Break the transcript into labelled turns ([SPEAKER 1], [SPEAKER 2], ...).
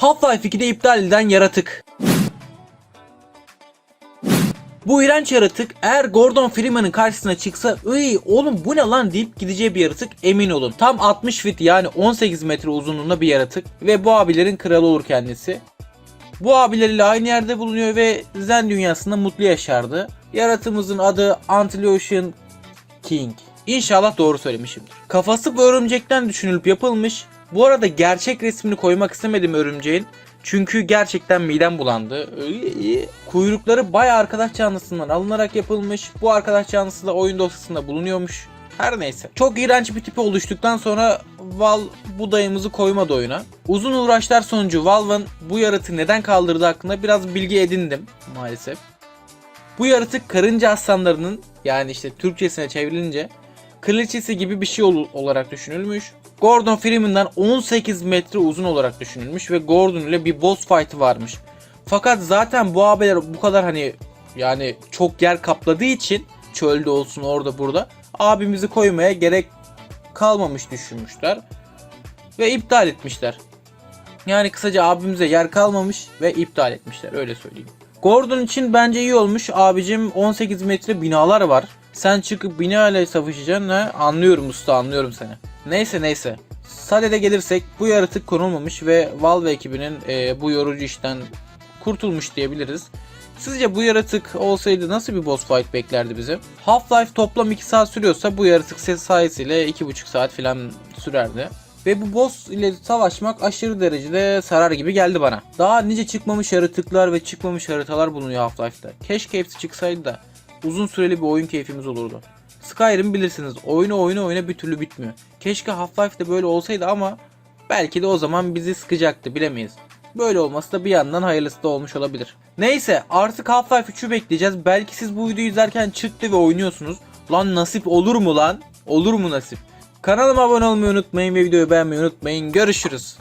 [SPEAKER 1] Half-Life 2'de iptal edilen yaratık. Bu iğrenç yaratık eğer Gordon Freeman'ın karşısına çıksa ıy oğlum bu ne lan deyip gideceği bir yaratık emin olun. Tam 60 fit yani 18 metre uzunluğunda bir yaratık ve bu abilerin kralı olur kendisi. Bu abileriyle aynı yerde bulunuyor ve Zen dünyasında mutlu yaşardı. Yaratığımızın adı Antilocean King. İnşallah doğru söylemişimdir. Kafası bu örümcekten düşünülüp yapılmış. Bu arada gerçek resmini koymak istemedim örümceğin. Çünkü gerçekten midem bulandı. Kuyrukları bayağı arkadaş canlısından alınarak yapılmış. Bu arkadaş canlısı da oyun dosyasında bulunuyormuş. Her neyse. Çok iğrenç bir tipi oluştuktan sonra Val bu dayımızı koymadı oyuna. Uzun uğraşlar sonucu Valve'ın bu yaratığı neden kaldırdığı hakkında biraz bilgi edindim maalesef. Bu yaratık karınca aslanlarının yani işte Türkçesine çevrilince kraliçesi gibi bir şey ol- olarak düşünülmüş. Gordon Freeman'dan 18 metre uzun olarak düşünülmüş ve Gordon ile bir boss fight'ı varmış. Fakat zaten bu abiler bu kadar hani yani çok yer kapladığı için çölde olsun orada burada abimizi koymaya gerek kalmamış düşünmüşler ve iptal etmişler. Yani kısaca abimize yer kalmamış ve iptal etmişler öyle söyleyeyim. Gordon için bence iyi olmuş. Abicim 18 metre binalar var. Sen çıkıp bina ile savaşacaksın ha? Anlıyorum usta anlıyorum seni. Neyse neyse. Sade'de gelirsek bu yaratık konulmamış ve Valve ekibinin e, bu yorucu işten kurtulmuş diyebiliriz. Sizce bu yaratık olsaydı nasıl bir boss fight beklerdi bizi? Half-Life toplam 2 saat sürüyorsa bu yaratık ses sayesinde 2,5 saat falan sürerdi. Ve bu boss ile savaşmak aşırı derecede sarar gibi geldi bana. Daha nice çıkmamış yaratıklar ve çıkmamış haritalar bulunuyor Half-Life'da. Keşke hepsi çıksaydı da uzun süreli bir oyun keyfimiz olurdu. Skyrim bilirsiniz oyunu oyunu oyuna bir türlü bitmiyor. Keşke Half-Life'de böyle olsaydı ama belki de o zaman bizi sıkacaktı bilemeyiz. Böyle olması da bir yandan hayırlısı da olmuş olabilir. Neyse artık Half-Life 3'ü bekleyeceğiz. Belki siz bu videoyu izlerken çıktı ve oynuyorsunuz. Lan nasip olur mu lan? Olur mu nasip? Kanalıma abone olmayı unutmayın ve videoyu beğenmeyi unutmayın. Görüşürüz.